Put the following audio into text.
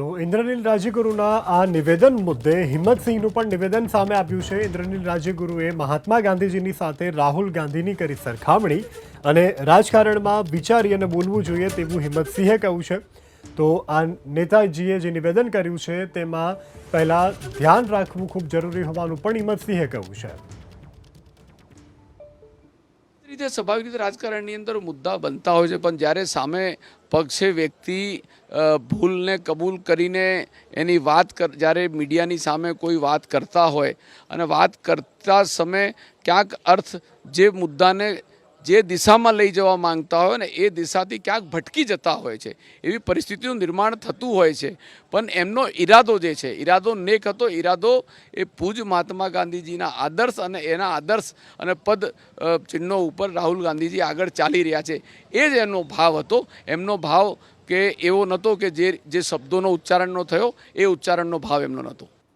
તો ઇન્દ્રનીલ રાજ્યગુરુના આ નિવેદન મુદ્દે હિંમતસિંહનું પણ નિવેદન સામે આવ્યું છે. ઇન્દ્રનીલ રાજ્યગુરુએ મહાત્મા ગાંધીજીની સાથે રાહુલ ગાંધીની કરી સરખામણી અને રાજકારણમાં વિચારી અને બોલવું જોઈએ તેવું હિંમતસિંહે કહ્યું છે. તો આ નેતાજીએ જે નિવેદન કર્યું છે તેમાં પહેલાં ધ્યાન રાખવું ખૂબ જરૂરી હોવાનું પણ હિંમતસિંહે કહ્યું છે. રીતે સ્વાભાવિક રીતે રાજકારણની અંદર મુદ્દા બનતા હોય છે, પણ જ્યારે સામે પક્ષે વ્યક્તિ ભૂલને કબૂલ કરીને એની વાત કર, જ્યારે મીડિયાની સામે કોઈ વાત કરતા હોય અને વાત કરતા સમયે ક્યાંક અર્થ જે મુદ્દાને જે દિશામાં લઈ જવા માંગતા હોય ને એ દિશાથી ક્યાંક ભટકી જતા હોય છે. એવી પરિસ્થિતિનું નિર્માણ થતું હોય છે. પણ એમનો ઈરાદો જે છે, ઈરાદો નેક હતો. ઈરાદો એ પૂજ મહાત્મા ગાંધીજીના આદર્શ અને એના આદર્શ અને પદ ચિહ્નો ઉપર રાહુલ ગાંધીજી આગળ ચાલી રહ્યા છે. એ જ એમનો ભાવ હતો. એમનો ભાવ કે એવો નહોતો કે જે જે શબ્દોનો ઉચ્ચારણનો થયો, એ ઉચ્ચારણનો ભાવ એમનો નહોતો